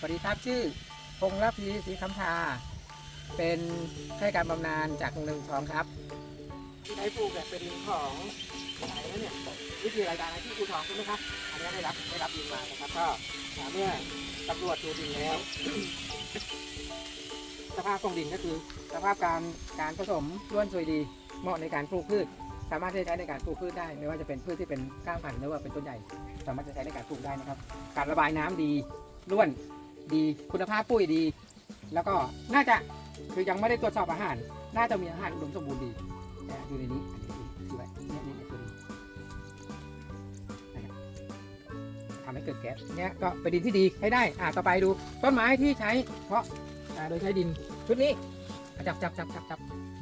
สวัสดีครับชื่อพงษ์รับพีศรีคำพาเป็นข้าราชการบำนาญจากเรียนทองครับที่ใช้ปลูกเนี่ยเป็นของไหนะเนี่ยวิธีรายการที่ครูทองใช่ไหมครับอันนี้ได้รับได้รับดินมานะครับ ก็เมื่อตำรวจดูดินแล้ว สภาพของดินก็คือ สภาพการการผสมร่วนซุยดี เหมาะในการปลูกพืช สามารถที่จะใช้ในการปลูกพืชได้ ไม่ว่าจะเป็นพืชที่เป็นก้านพันธุ์หรือว่าเป็นต้นใหญ่ สามารถจะใช้ในการปลูกได้นะครับ การระบายน้ำดีร่วน ดี คุณภาพปุ๋ยดี แล้วก็น่าจะคือยังไม่ได้ตรวจสอบอาหาร น่าจะมีอาหารอุดมสมบูรณ์ดีนะอยู่ในนี้อันนี้คือไว้เนี่ยนี่ครับทำให้เกิดแก๊สเนี่ยก็เป็นดินที่ดีใช้ได้อ่าต่อไปดูต้นไม้ที่ใช้เพราะโดยใช้ดินชุดนี้จับจับจับจับจับ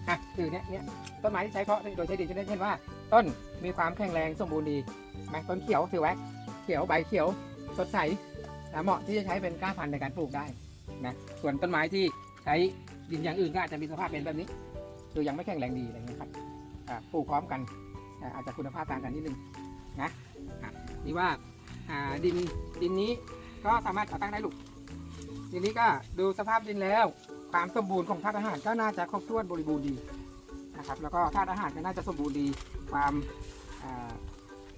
อะคือเนี่ยเนี่ยต้นไม้ที่ใช้เพราะโดยใช้ดินชุดนี้เช่นว่า ต้นมีความแข็งแรงสมบูรณ์ดีไหมต้นเขียวถือไว้เขียวใบเขียวสดใส นะเหมาะที่จะใช้เป็นก้าพันธุ์ในการปลูกได้นะส่วนต้นไม้ที่ใช้ดินอย่างอื่นก็อาจจะมีสภาพเป็นแบบนี้ คือยังไม่แข็งแรงดีอะไรเงี้ยครับปลูกพร้อมกันอาจจะคุณภาพต่างกันนิดนึงนะนี่ว่าดินดินนี้ก็สามารถก่อตั้งได้ลูกดินนี้ก็ดูสภาพดินแล้ว ความสมบูรณ์ของธาตุอาหารก็น่าจะครบถ้วนบริบูรณ์ดีนะครับแล้วก็ธาตุอาหารก็น่าจะสมบูรณ์ดี ความ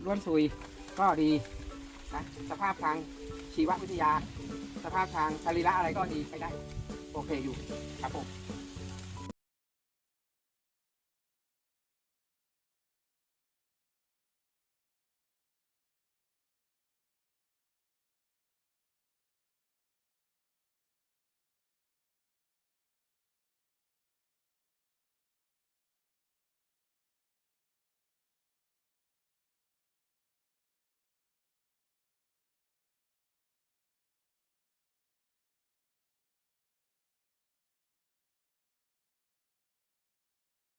ร่วนซุยก็ดีนะสภาพทาง ชีววิทยา สภาพทางสรีระอะไรก็ดีไปได้ โอเคอยู่ครับผม